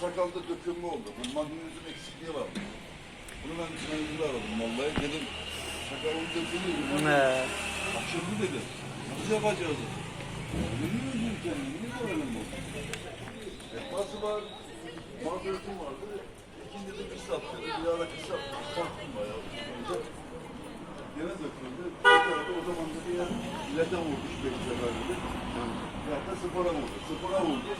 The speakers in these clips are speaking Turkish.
sakalda dökülme oldu. Bu magnezyum eksikliği var. Bunu ben mühendisleri aradım vallahi. Dedim sakalım dökülüyor. He. Açıldı dedi. Nasıl yapacağız? Yeni özür kendini. Niye moralim bu? Ekması var. Mazeretim vardı. İkinci de bir sattı. Bir ara kısa sattım bayağı. Gene döküldü. O zaman da bir yer ilete vurmuş beş sefer dedi. Ya da spora vurdu. Spora vurdu.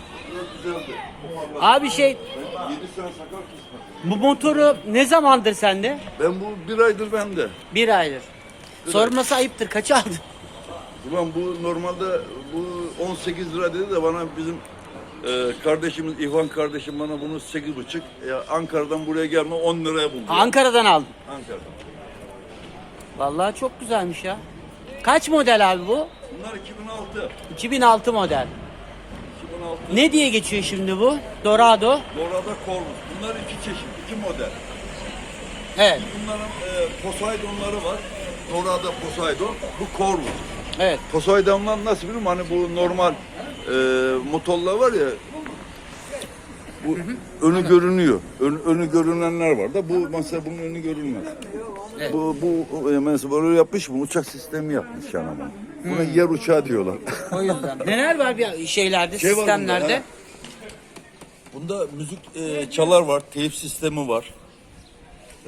Abi şey Ben 7 sene sakal kısmadım. bu motoru ne zamandır sende? Ben bu bir aydır bende. Bir aydır. Sorması ayıptır. Kaç aldın? Ulan bu normalde bu 18 lira dedi de bana bizim e, kardeşimiz İvan kardeşim bana bunu 8,5 ya Ankara'dan buraya gelme 10 liraya buldu. Ankara'dan aldım. Ankara'dan. Vallahi çok güzelmiş ya. Kaç model abi bu? Bunlar 2006. 2006 model. 2006. Ne diye geçiyor şimdi bu? Dorado. Dorada Corvus. Bunlar iki çeşit, iki model. Evet. Bunların e, Poseidon'ları var. Dorada Poseidon. Bu Corvus. Evet. Poseidon'lar nasıl biliyor musun? Hani bu normal e, motorlar var ya bu önü görünüyor. Ön, önü görünenler var da bu mesela bunun önü görünmez. Evet. Bu bu e, mesela böyle yapmış mı? Uçak sistemi yapmış yani ama. Buna yer uçağı diyorlar. O yüzden. Neler var bir şeylerde, Şey var bunda, sistemlerde? he. Bunda müzik e, çalar var, teyip sistemi var.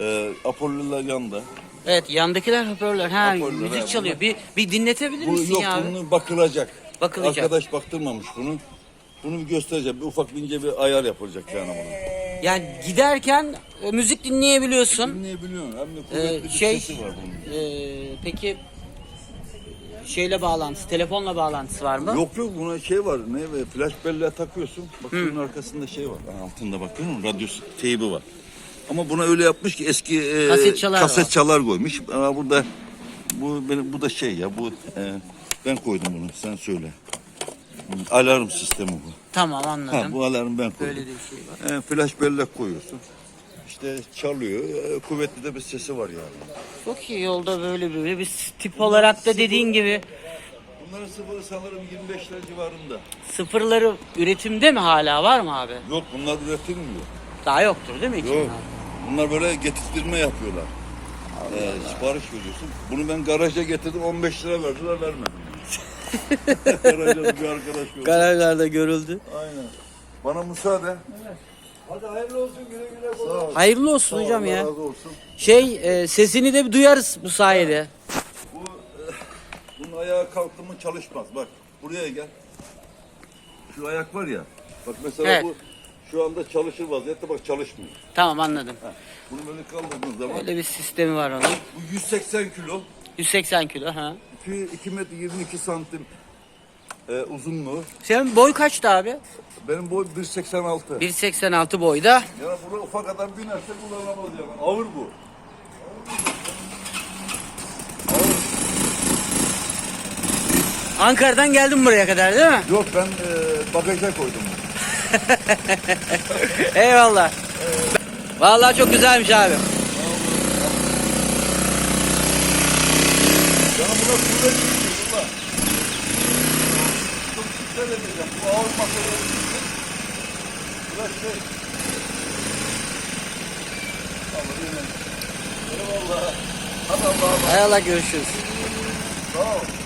E, Apollo'lar yanında. Evet, yandakiler hoparlör. Ha, Hoparlör, müzik he, çalıyor. Bir bir dinletebilir Bu misin yok ya abi? bunu bakılacak. Bakılacak. Arkadaş baktırmamış bunu. Bunu bir göstereceğim. Bir ufak bir ince bir ayar yapılacak yani bunu. Yani giderken e, müzik dinleyebiliyorsun. Dinleyebiliyorsun. Hem de kuvvetli bir şey- sesi var bunun. Ee, peki şeyle bağlantısı, telefonla bağlantısı var mı? Yok yok buna şey var. Ne be flash belleğe takıyorsun. Bak şunun arkasında şey var. Ha, Altında bak görüyor musun? Radyo teybi var. Ama buna öyle yapmış ki eski e, Kaset çalar kaset çalar koymuş. Ama burada bu benim bu da şey ya bu e, ben koydum bunu. Sen söyle. Alarm sistemi bu. Tamam Ha, anladım. bu alarm ben koydum. Böyle de bir şey var. E, flash bellek koyuyorsun. İşte çalıyor. E, kuvvetli de bir sesi var yani. Çok iyi yolda böyle böyle bir tip olarak da dediğin gibi Bunların sıfırı sanırım 25 lira civarında. sıfırları üretimde mi hala var mı abi? Yok bunlar üretilmiyor. Daha yoktur değil mi? Yok. 2006? Bunlar böyle getirttirme yapıyorlar. Ee, sipariş veriyorsun. Bunu ben garaja getirdim 15 lira verdiler vermedim. Garajda bir arkadaş gördüm. Garajlarda görüldü. Aynen. Bana müsaade. Hadi hayırlı olsun güle güle. Sağ ol. Hayırlı olsun Sağ hocam Allah ya. razı olsun. Şey e, sesini de bir duyarız bu sayede. Bu, e, bunun ayağı kalktı mı çalışmaz. Bak buraya gel. Şu ayak var ya. Bak mesela Evet. bu şu anda çalışır vaziyette bak çalışmıyor. Tamam anladım. Bunu böyle kaldırdığın zaman Öyle bir sistemi var onun. bu 180 kilo. 180 kilo ha. 2, 2 metre 22 santim e, uzunluğu. Senin boy kaçtı abi? Benim boy 1.86. 1.86 boyda. Yani buna ufak adam binerse kullanamaz yani. Ağır bu. Ankara'dan geldim buraya kadar değil mi? Yok ben e, bagaja koydum. Eyvallah. Vallahi çok güzelmiş abi. Yani buna kuvvet yüklüyor buna. Çok dikkat edeceğim. Bu materyal için. Biraz şey. Ama yine. Eyvallah. Hadi Allah'a emanet. Eyvallah görüşürüz. Sağ ol.